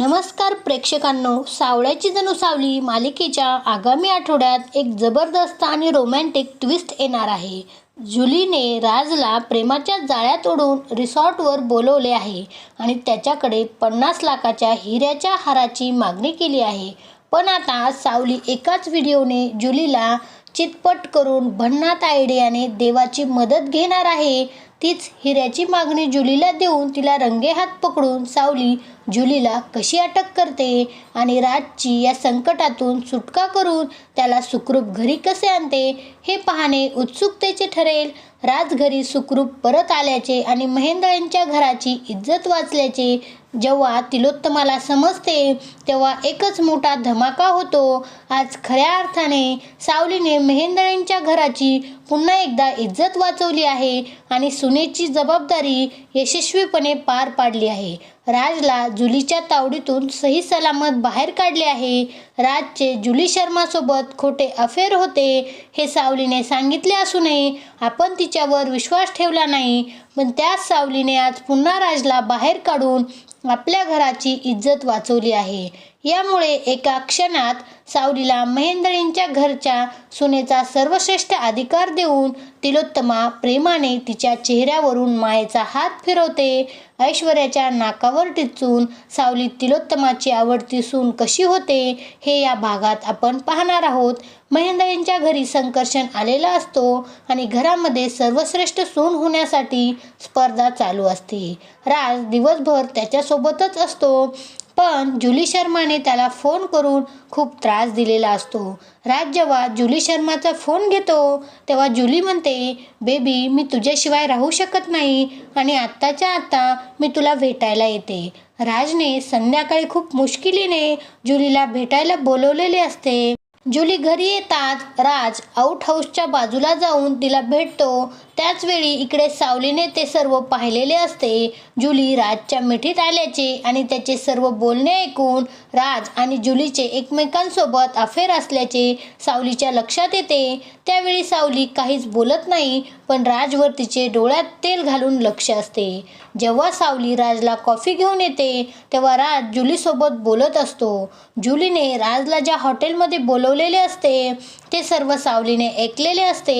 नमस्कार प्रेक्षकांनो सावळ्याची जणू सावली मालिकेच्या आगामी आठवड्यात एक जबरदस्त आणि रोमॅन्टिक ट्विस्ट येणार आहे. जुलीने राजला प्रेमाच्या जाळ्यात ओढून रिसॉर्टवर बोलवले आहे आणि त्याच्याकडे पन्नास लाखाच्या हिऱ्याच्या हाराची मागणी केली आहे. पण आता सावली एकाच व्हिडिओने जुलीला चितपट करून भन्नाट आयडियाने देवाची मदत घेणार आहे. तीच हिऱ्याची मागणी जुलीला देऊन तिला रंगेहात पकडून सावली जुलीला कशी अटक करते आणि राजची या संकटातून सुटका करून त्याला सुखरूप घरी कसे आणते हे पाहणे उत्सुकतेचे ठरेल. राजघरी सुखरूप परत आल्याचे आणि महेंद्र यांच्या घराची इज्जत वाचल्याचे जेव्हा तिलोत्तमाला समजते तेव्हा एकच मोठा धमाका होतो. आज खऱ्या अर्थाने सावलीने महेंद्र यांच्या घराची पुन्हा एकदा इज्जत वाचवली आहे आणि सुनेची जबाबदारी यशस्वीपणे पार पाडली आहे. राजला जुलीच्या तावडीतून सही सलामत बाहेर काढले आहे. राजचे जुली शर्मासोबत खोटे अफेअर होते हे सावलीने सांगितले असूनही आपण तिच्यावर विश्वास ठेवला नाही. पण त्याच सावलीने आज पुन्हा राजला बाहेर काढून आपल्या घराची इज्जत वाचवली आहे. यामुळे एका क्षणात सावलीला महेंद्रींच्या घरच्या सुनेचा सर्वश्रेष्ठ अधिकार देऊन तिलोत्तमा प्रेमाने तिच्या चेहऱ्यावरून मायेचा हात फिरवते. ऐश्वर्याच्या नाकावर टिचून सावली तिलोत्तमाची आवडती सून कशी होते हे या भागात आपण पाहणार आहोत. महेंद्रींच्या घरी संकर्षण आलेला असतो आणि घरामध्ये सर्वश्रेष्ठ सून होण्यासाठी स्पर्धा चालू असते. राज दिवसभर त्याच्यासोबतच असतो. पण जुली शर्माने त्याला फोन करून खूप त्रास दिलेला असतो. राज जेव्हा जुली शर्माचा फोन घेतो तेव्हा जुली म्हणते बेबी मी तुझ्याशिवाय राहू शकत नाही आणि आत्ताच्या आत्ता मी तुला भेटायला येते. राजने संध्याकाळी खूप मुश्किलीने जुलीला भेटायला बोलवलेले असते. जुली घरी येतात राज आउट हाऊसच्या बाजूला जाऊन तिला भेटतो त्याचवेळी इकडे सावलीने ते सर्व पाहिलेले असते. जुली राजच्या मिठीत आल्याचे आणि त्याचे सर्व बोलणे ऐकून राज आणि जुलीचे एकमेकांसोबत अफेअर असल्याचे सावलीच्या लक्षात येते. त्यावेळी सावली काहीच बोलत नाही पण राजवर तिचे डोळ्यात तेल घालून लक्ष असते. जेव्हा सावली राजला कॉफी घेऊन येते तेव्हा राज जुलीसोबत बोलत असतो. जुलीने राजला ज्या हॉटेलमध्ये बोलवलेले असते ते सर्व सावलीने ऐकलेले असते.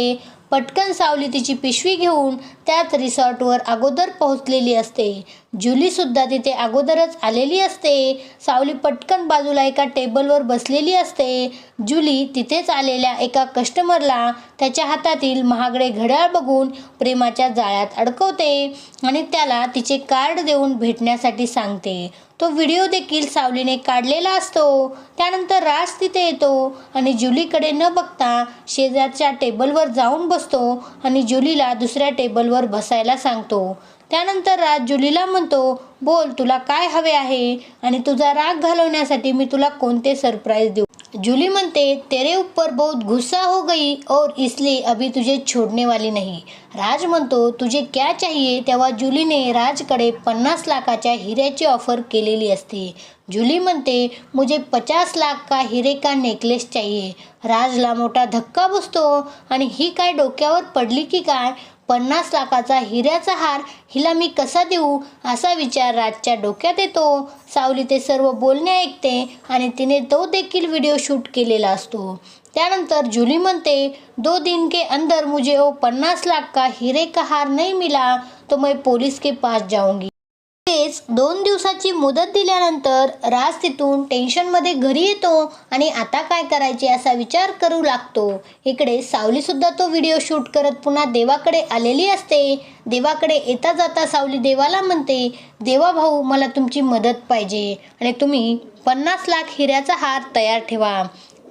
पटकन सावली तिची पिशवी घेऊन त्याच रिसॉर्टवर अगोदर पोहोचलेली असते. जुलीसुद्धा तिथे अगोदरच आलेली असते. सावली पटकन बाजूला एका टेबलवर बसलेली असते. जुली तिथेच आलेल्या एका कस्टमरला त्याच्या हातातील महागडे घड्याळ बघून प्रेमाच्या जाळ्यात अडकवते आणि त्याला तिचे कार्ड देऊन भेटण्यासाठी सांगते. तो व्हिडिओ देखील सावलीने काढलेला असतो. त्यानंतर राज तिथे येतो आणि जुलीकडे न बघता शेजारच्या टेबलवर जाऊन बसतो आणि जुलीला दुसऱ्या टेबलवर बसायला सांगतो. त्यानंतर राज जुलीला म्हणतो बोल तुला काय हवे आहे आणि तुझा राग घालवण्यासाठी मी तुला कोणते सरप्राईज देऊ? जूली म्हणते तेरे ऊपर बहुत गुस्सा हो गई और इसलिए अभी तुझे छोड़ने वाली नहीं. राज म्हणतो तुझे क्या चाहिए? तेव्हा जुलीने राजकडे पन्नास लाखाच्या हिऱ्याची ऑफर केलेली असते. जुली म्हणते मुझे पचास लाख का हिरे का नेकलेस चाहिए. राजला मोठा धक्का बसतो आणि ही काय डोक्यावर पडली की काय? पन्नास लाखाचा हिऱ्याचा हार हिला मी कसा देऊ असा विचार राजच्या डोक्यात येतो. सावली ते सर्व बोलणे ऐकते आणि तिने तो देखील व्हिडिओ शूट केलेला असतो. त्यानंतर जुली म्हणते दो दिन के अंदर मुझे ओ पन्नास लाख का हिरे का हार नहीं मिला तो मैं पुलिस के पास जाऊंगी. तेच दोन दिवसाची मुदत दिल्यानंतर राज तिथून टेन्शनमध्ये घरी येतो आणि आता काय करायचे असा विचार करू लागतो. इकडे सावलीसुद्धा तो व्हिडिओ शूट करत पुन्हा देवाकडे आलेली असते. देवाकडे येता जाता सावली देवाला म्हणते देवा भाऊ मला तुमची मदत पाहिजे आणि तुम्ही पन्नास लाख हिऱ्याचा हार तयार ठेवा.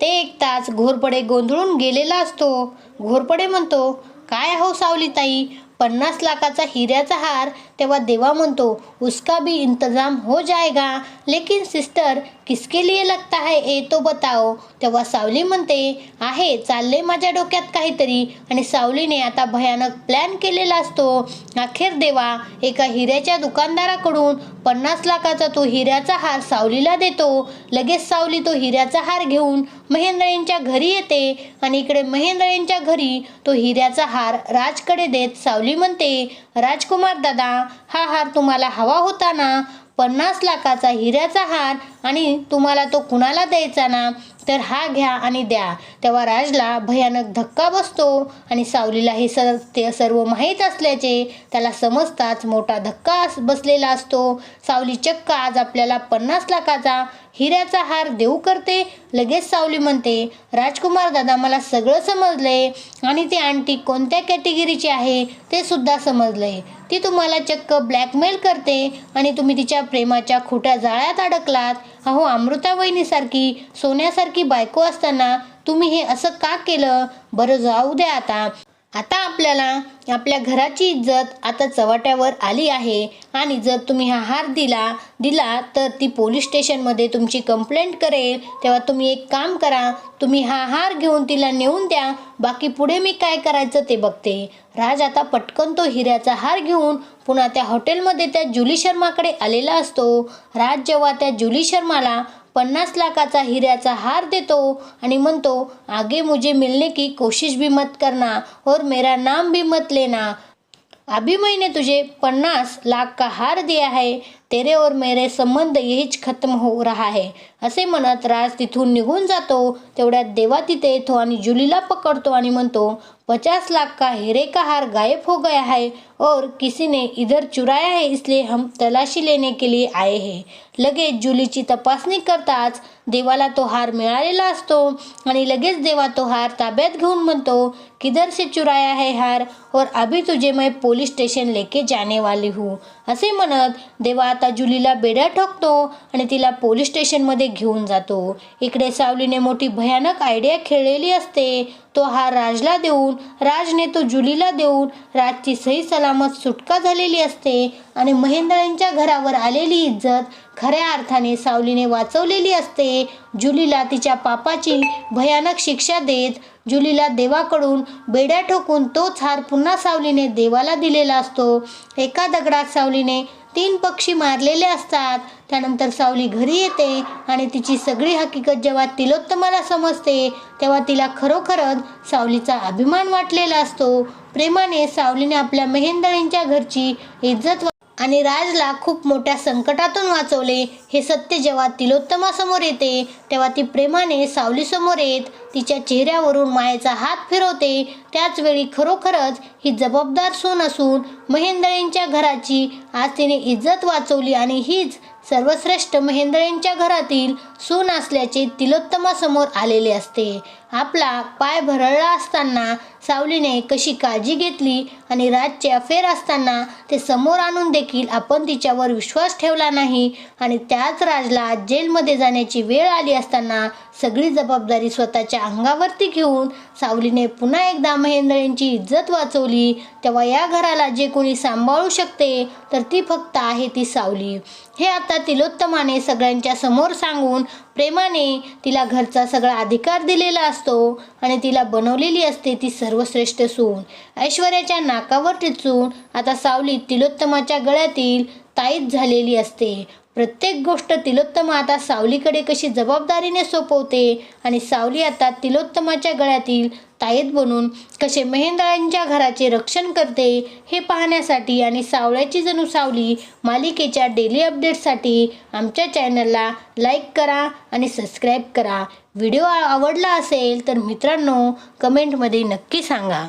ते एक तास घोरपडे गोंधळून गेलेला असतो. घोरपडे म्हणतो काय हो सावली ताई पन्नास लाखाचा हिऱ्याचा हार तेव्हा देवा म्हणतो उसका भी इंतजाम हो जाएगा. लेकिन सिस्टर किसके लिए लगता है ए तो बताओ. तेव्हा सावली म्हणते आहे चालले माझ्या डोक्यात काहीतरी. आणि सावलीने आता भयानक प्लॅन केलेला असतो. अखेर देवा एका हिऱ्याच्या दुकानदाराकडून पन्नास लाखाचा तो हिऱ्याचा हार सावलीला देतो. लगेच सावली तो हिऱ्याचा हार घेऊन महेंद्र घरी येते. आणि इकडे महेंद्र घरी तो हिऱ्याचा हार राजकडे देत सावली म्हणते राजकुमार दादा हा हार तुम्हाला हवा होता ना? पन्नास लाखाचा हिऱ्याचा हार आणि तुम्हाला तो कुणाला द्यायचा ना? तर हा घ्या आणि द्या. तेव्हा राजला भयानक धक्का बसतो आणि सावलीला हे सर ते सर्व माहीत असल्याचे त्याला समजताच मोठा धक्का अस- बसलेला असतो. सावली चक्क आज आपल्याला पन्नास लाखाचा हिऱ्याचा हार देऊ करते. लगेच सावली म्हणते राजकुमार दादा मला सगळं समजलंय आणि ती आंटी कोणत्या कॅटेगरीची आहे ते सुद्धा समजलंय ती तुम्हाला चक्क ब्लॅकमेल करते आणि तुम्ही तिच्या प्रेमाच्या खोट्या जाळ्यात अडकलात. अहो अमृता वहिनीसारखी सोन्यासारखी बायको असताना तुम्ही हे असं का केलं? बरं जाऊ द्या आता. आता आपल्याला आपल्या घराची इज्जत आता चव्हाट्यावर आली आहे. आणि जर तुम्ही हा हार दिला दिला तर ती पोलीस स्टेशनमध्ये तुमची कंप्लेंट करेल. तेव्हा तुम्ही एक काम करा तुम्ही हा हार घेऊन तिला नेऊन द्या. बाकी पुढे मी काय करायचं ते बघते. राज आता पटकन तो हिऱ्याचा हार घेऊन पुन्हा त्या हॉटेलमध्ये त्या जुली शर्माकडे आलेला असतो. राज जेव्हा त्या जुली शर्माला पन्नास लाखाचा हिऱ्याचा हार देतो आणि म्हणतो आगे मुझे मिलने की कोशिश भी मत करना और मेरा नाम भी मत लेना. अभी मैंने तुझे पन्नास लाख का हार दिया है तेरे और मेरे संबंध हेच खत्म हो रहा है. असे म्हणत राज तिथून निघून जातो. तेवढ्यात देवा तिथे येतो आणि जुलीला पकडतो आणि म्हणतो पचास लाख का हेरे का हार गायब हो गया है? और किसी ने इधर चुराया है इसलिए हम तलाशी लेने के लिए आए हैं. लगेच जुलीची तपासणी करताच देवाला तो हार मिळालेला असतो आणि लगेच देवा तो हार ताब्यात घेऊन म्हणतो किधर से चुराया है हार? और अभी तुझे मैं पोलीस स्टेशन लेके जाने वाली हूँ. असे म्हणत देवा आता जुलीला बेड्या ठोकतो आणि तिला पोलीस स्टेशनमध्ये घेऊन जातो. इकडे सावलीने मोठी भयानक आयडिया खेळलेली असते. तो हार राजला देऊन राजने तो जुलीला देऊन राजची सही सलामत सुटका झालेली असते आणि महेंद्रांच्या घरावर आलेली इज्जत खऱ्या अर्थाने सावलीने वाचवलेली असते. जुलीला तिच्या पापाची भयानक शिक्षा देत जुलीला देवाकडून बेड्या ठोकून तोच हार पुन्हा सावलीने देवाला दिलेला असतो. एका दगडात सावलीने तीन पक्षी मारलेले असतात. त्यानंतर सावली घरी येते आणि तिची सगळी हकीकत जेव्हा तिलोत्तमाला समजते तेव्हा तिला खरोखरच सावलीचा अभिमान वाटलेला असतो. प्रेमाने सावलीने आपल्या मेहेंदळींच्या घरची इज्जत आणि राजला खूप मोठ्या संकटातून वाचवले. हे सत्य जेव्हा तिलोत्तमासमोर येते तेव्हा ती प्रेमाने सावलीसमोर येत तिच्या चेहऱ्यावरून मायेचा हात फिरवते. त्याचवेळी खरोखरच ही जबाबदार सून असून महेंद्रेंच्या घराची आज तिने इज्जत वाचवली आणि हीच सर्वश्रेष्ठ महेंद्रेंच्या घरातील सून असल्याचे तिलोत्तमासमोर आलेले असते. आपला पाय भरळला असताना सावलीने कशी काळजी घेतली आणि राजचे फेर असताना ते समोर आणून देखील आपण तिच्यावर विश्वास ठेवला नाही आणि त्याच राजला जेलमध्ये जाण्याची वेळ आली असताना सगळी जबाबदारी स्वतःच्या अंगावरती घेऊन सावलीने पुन्हा एकदा महेंद्रेंची इज्जत वाचवली. तेव्हा या घराला जे कोणी सांभाळू शकते तर ती फक्त आहे ती सावली. हे आता तिलोत्तमाने सगळ्यांच्या समोर सांगून प्रेमाने तिला घरचा सगळा अधिकार दिलेला असतो आणि तिला बनवलेली असते ती सर्वश्रेष्ठ सून. ऐश्वर्याच्या नाकावर टिचून आता सावली तिलोत्तमाच्या गळ्यातील ताईत झालेली असते. प्रत्येक गोष्ट तिलोत्तमा आता सावलीकडे कशी जबाबदारीने सोपवते आणि सावली आता तिलोत्तमाच्या गळ्यातील ताईत बनून कसे महेंद्रांच्या घराचे रक्षण करते हे पाहण्यासाठी आणि सावळ्याची जणू सावली मालिकेच्या डेली अपडेट्ससाठी आमच्या चॅनलला लाईक करा आणि सबस्क्राईब करा. व्हिडिओ आवडला असेल तर मित्रांनो कमेंटमध्ये नक्की सांगा.